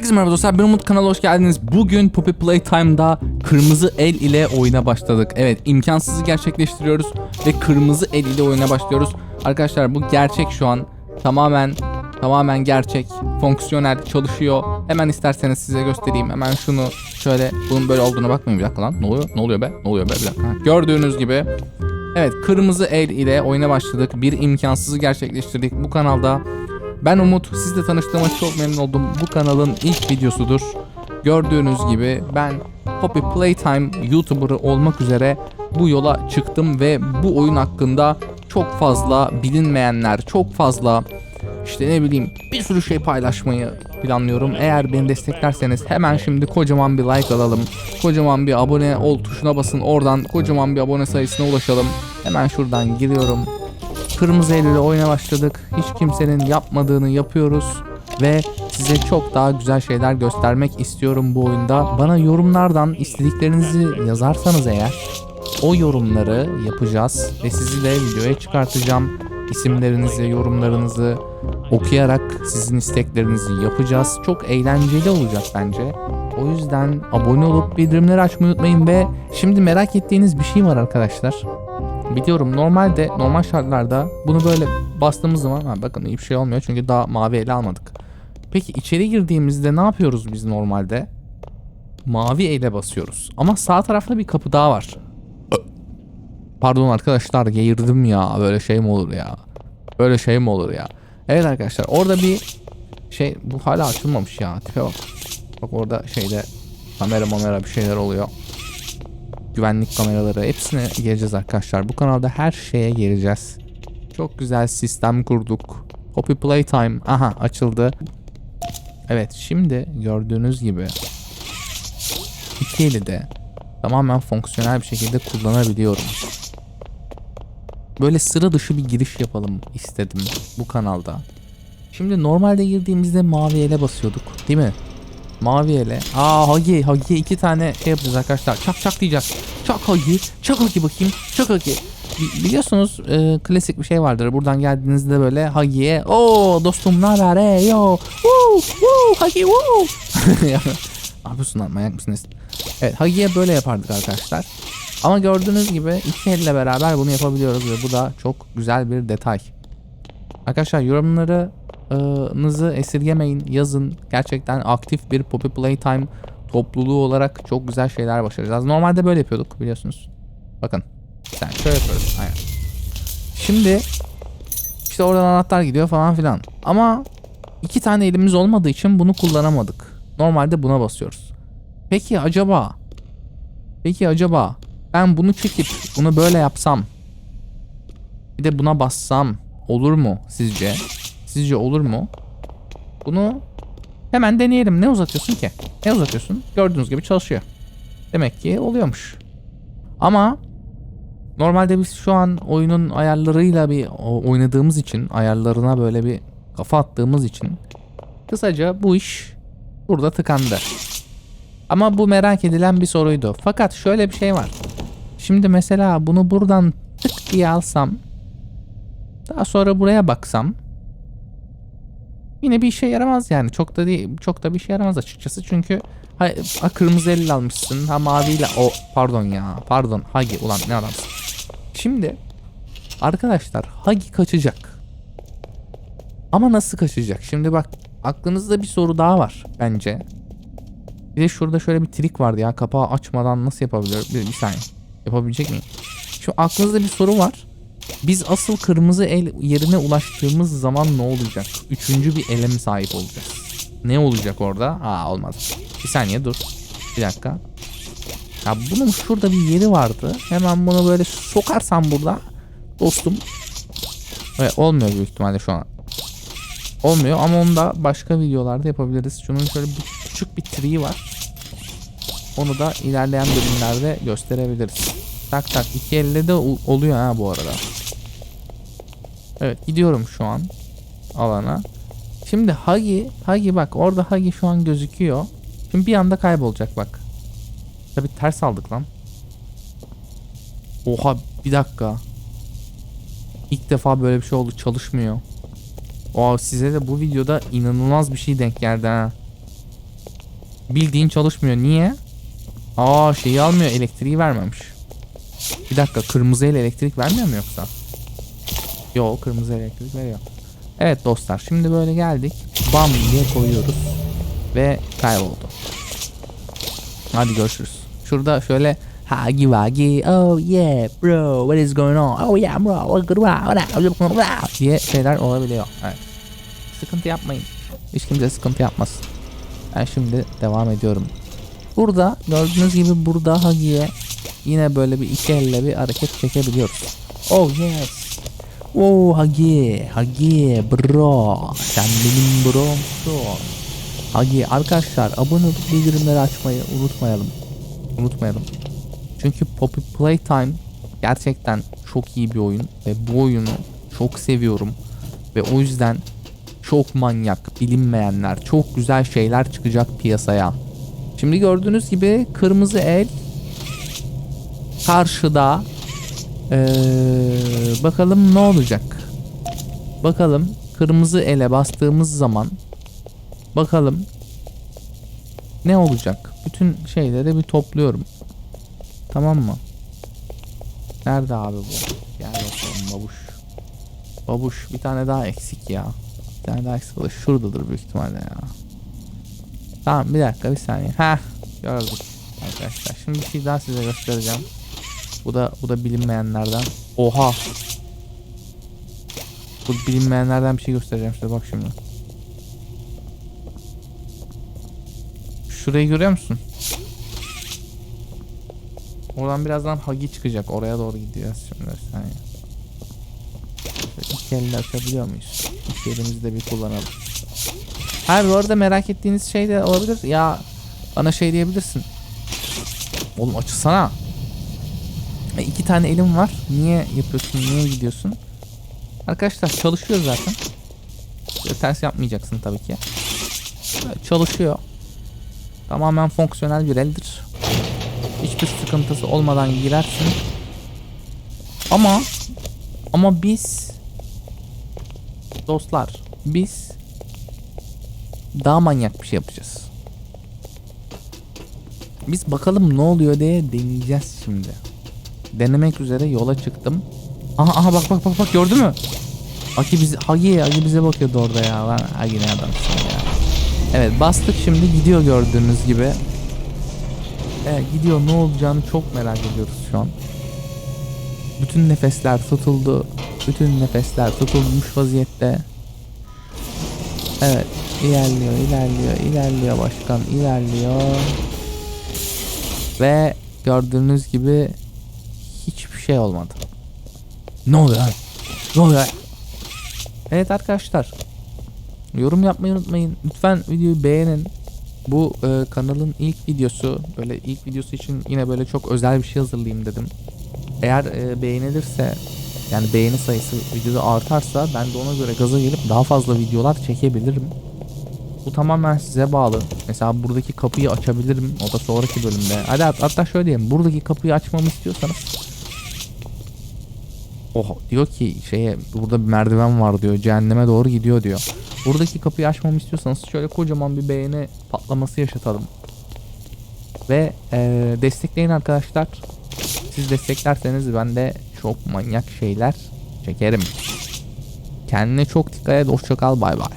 Herkese merhaba dostlar ben Umut kanala hoş geldiniz. Bugün Poppy Playtime'da kırmızı el ile oyuna başladık. Evet imkansızı gerçekleştiriyoruz ve kırmızı el ile oyuna başlıyoruz. Arkadaşlar bu gerçek şu an. Tamamen tamamen gerçek. Fonksiyonel çalışıyor. Hemen isterseniz size göstereyim. Hemen şunu şöyle bunun böyle olduğuna bakmayın bir dakika lan. Ne oluyor? Ne oluyor be? Ne oluyor be? Bir dakika. Gördüğünüz gibi Evet kırmızı el ile oyuna başladık. Bir imkansızı gerçekleştirdik. Bu kanalda ben Umut. Sizle tanıştığıma çok memnun oldum. Bu kanalın ilk videosudur. Gördüğünüz gibi ben Poppy Playtime YouTuber'ı olmak üzere bu yola çıktım ve bu oyun hakkında çok fazla bilinmeyenler, çok fazla işte ne bileyim bir sürü şey paylaşmayı planlıyorum. Eğer beni desteklerseniz hemen şimdi kocaman bir like alalım. Kocaman bir abone ol tuşuna basın. Oradan kocaman bir abone sayısına ulaşalım. Hemen şuradan giriyorum. Kırmızı el ile oyuna başladık. Hiç kimsenin yapmadığını yapıyoruz ve size çok daha güzel şeyler göstermek istiyorum bu oyunda. Bana yorumlardan istediklerinizi yazarsanız eğer o yorumları yapacağız ve sizi de videoya çıkartacağım. İsimlerinizi, yorumlarınızı okuyarak sizin isteklerinizi yapacağız. Çok eğlenceli olacak bence. O yüzden abone olup bildirimleri açmayı unutmayın ve şimdi merak ettiğiniz bir şey var arkadaşlar. Biliyorum normalde normal şartlarda bunu böyle bastığımız zaman ha, bakın hiçbir şey olmuyor çünkü daha mavi ele almadık. Peki içeri girdiğimizde ne yapıyoruz biz normalde? Mavi ele basıyoruz. Ama sağ tarafta bir kapı daha var. Pardon arkadaşlar geğirdim ya. Böyle şey mi olur ya? Böyle şey mi olur ya? Evet arkadaşlar orada bir şey bu hala açılmamış ya. Tipe bak. Bak orada şeyde kamera mamera bir şeyler oluyor güvenlik kameraları hepsine gireceğiz arkadaşlar. Bu kanalda her şeye gireceğiz. Çok güzel sistem kurduk. Poppy Playtime. Aha açıldı. Evet şimdi gördüğünüz gibi iki eli de tamamen fonksiyonel bir şekilde kullanabiliyorum. Böyle sıra dışı bir giriş yapalım istedim bu kanalda. Şimdi normalde girdiğimizde mavi ele basıyorduk değil mi? Mavi ele. Aa Hagi. Hagi iki tane şey yapacağız arkadaşlar. Çak çak diyeceğiz. Çak Hagi. Çak Hagi bakayım. Çak Hagi. Bi- Biliyorsunuz e, klasik bir şey vardır. Buradan geldiğinizde böyle Hagi'ye o dostum ne haber ey yo woo woo Hagi woo yapıyorsun lan manyak mısınız? Evet Hagi'ye böyle yapardık arkadaşlar. Ama gördüğünüz gibi iki elle beraber bunu yapabiliyoruz ve bu da çok güzel bir detay. Arkadaşlar yorumları nızı esirgemeyin yazın. Gerçekten aktif bir Poppy Playtime topluluğu olarak çok güzel şeyler başaracağız. Normalde böyle yapıyorduk biliyorsunuz. Bakın. Sen şöyle yapıyoruz. Aynen. Şimdi işte oradan anahtar gidiyor falan filan. Ama iki tane elimiz olmadığı için bunu kullanamadık. Normalde buna basıyoruz. Peki acaba Peki acaba ben bunu çekip bunu böyle yapsam bir de buna bassam olur mu sizce? Sizce olur mu? Bunu hemen deneyelim. Ne uzatıyorsun ki? Ne uzatıyorsun? Gördüğünüz gibi çalışıyor. Demek ki oluyormuş. Ama normalde biz şu an oyunun ayarlarıyla bir oynadığımız için ayarlarına böyle bir kafa attığımız için kısaca bu iş burada tıkandı. Ama bu merak edilen bir soruydu. Fakat şöyle bir şey var. Şimdi mesela bunu buradan tık diye alsam daha sonra buraya baksam yine bir işe yaramaz yani. Çok da değil, çok da bir işe yaramaz açıkçası. Çünkü ha, ha kırmızı elle almışsın. Ha maviyle o pardon ya. Pardon. Hagi ulan ne adamsın. Şimdi arkadaşlar Hagi kaçacak. Ama nasıl kaçacak? Şimdi bak aklınızda bir soru daha var bence. Bir de şurada şöyle bir trik vardı ya. Kapağı açmadan nasıl yapabiliyor? Bir, bir saniye. Yapabilecek miyim? Şu aklınızda bir soru var. Biz asıl kırmızı el yerine ulaştığımız zaman ne olacak? Üçüncü bir ele mi sahip olacağız? Ne olacak orada? Aa olmaz. Bir saniye dur. Bir dakika. Ya bunun şurada bir yeri vardı. Hemen bunu böyle sokarsam burada dostum. Evet, olmuyor büyük ihtimalle şu an. Olmuyor ama onu da başka videolarda yapabiliriz. Şunun şöyle bir küçük bir tree var. Onu da ilerleyen bölümlerde gösterebiliriz. Tak tak iki elle de oluyor ha bu arada. Evet gidiyorum şu an alana. Şimdi Hagi, Hagi bak orada Hagi şu an gözüküyor. Şimdi bir anda kaybolacak bak. Tabi ters aldık lan. Oha bir dakika. İlk defa böyle bir şey oldu çalışmıyor. Oha size de bu videoda inanılmaz bir şey denk geldi ha. Bildiğin çalışmıyor. Niye? Aa şeyi almıyor. Elektriği vermemiş. Bir dakika kırmızı el elektrik vermiyor mu yoksa? Yok kırmızı elektrik veriyor. Evet dostlar şimdi böyle geldik. Bam diye koyuyoruz. Ve kayboldu. Hadi görüşürüz. Şurada şöyle Hagi wagi oh yeah bro what is going on oh yeah bro what good wow diye şeyler olabiliyor. Evet. Sıkıntı yapmayın. Hiç kimse sıkıntı yapmasın. Ben şimdi devam ediyorum. Burada gördüğünüz gibi burada Hagi'ye yine böyle bir iki elle bir hareket çekebiliyoruz. Oh yes. Oh Hagi, Hagi bro. Sen benim bromsun. Hagi arkadaşlar abone olup bildirimleri açmayı unutmayalım. Unutmayalım. Çünkü Poppy Playtime gerçekten çok iyi bir oyun ve bu oyunu çok seviyorum ve o yüzden çok manyak, bilinmeyenler, çok güzel şeyler çıkacak piyasaya. Şimdi gördüğünüz gibi kırmızı el karşıda. Ee, bakalım ne olacak? Bakalım kırmızı ele bastığımız zaman bakalım ne olacak? Bütün şeyleri bir topluyorum. Tamam mı? Nerede abi bu? Gel bakalım babuş. Babuş bir tane daha eksik ya. Bir tane daha eksik. O da Şuradadır büyük ihtimalle ya. Tamam bir dakika bir saniye. Ha gördük arkadaşlar. Şimdi bir şey daha size göstereceğim. Bu da bu da bilinmeyenlerden. Oha. Bu bilinmeyenlerden bir şey göstereceğim size bak şimdi. Şurayı görüyor musun? Oradan birazdan Hagi çıkacak. Oraya doğru gidiyoruz şimdi. Şöyle iki elle açabiliyor muyuz? İki elimizi de bir kullanalım. Ha bu arada merak ettiğiniz şey de olabilir. Ya bana şey diyebilirsin. Oğlum açılsana. E, iki tane elim var. Niye yapıyorsun? Niye gidiyorsun? Arkadaşlar çalışıyor zaten. Böyle ters yapmayacaksın tabii ki. Böyle çalışıyor. Tamamen fonksiyonel bir eldir. Hiçbir sıkıntısı olmadan girersin. Ama ama biz dostlar biz daha manyak bir şey yapacağız. Biz bakalım ne oluyor diye deneyeceğiz şimdi. Denemek üzere yola çıktım. Aha aha bak bak bak bak gördü mü? Aki bizi Hagi Hagi bize bakıyordu orada ya. Lan Hagi ne adamsın ya. Evet bastık şimdi gidiyor gördüğünüz gibi. Evet gidiyor ne olacağını çok merak ediyoruz şu an. Bütün nefesler tutuldu. Bütün nefesler tutulmuş vaziyette. Evet ilerliyor ilerliyor ilerliyor başkan ilerliyor. Ve gördüğünüz gibi şey olmadı. Ne oluyor? Ne oluyor? Evet arkadaşlar. Yorum yapmayı unutmayın. Lütfen videoyu beğenin. Bu e, kanalın ilk videosu. Böyle ilk videosu için yine böyle çok özel bir şey hazırlayayım dedim. Eğer e, beğenilirse yani beğeni sayısı videoda artarsa ben de ona göre gaza gelip daha fazla videolar çekebilirim. Bu tamamen size bağlı. Mesela buradaki kapıyı açabilirim. O da sonraki bölümde. Hadi hat- hatta şöyle diyeyim. Buradaki kapıyı açmamı istiyorsanız Oh diyor ki şeye burada bir merdiven var diyor. Cehenneme doğru gidiyor diyor. Buradaki kapıyı açmamı istiyorsanız şöyle kocaman bir beğeni patlaması yaşatalım. Ve eee, destekleyin arkadaşlar. Siz desteklerseniz ben de çok manyak şeyler çekerim. Kendine çok dikkat et. Hoşça kal. Bay bay.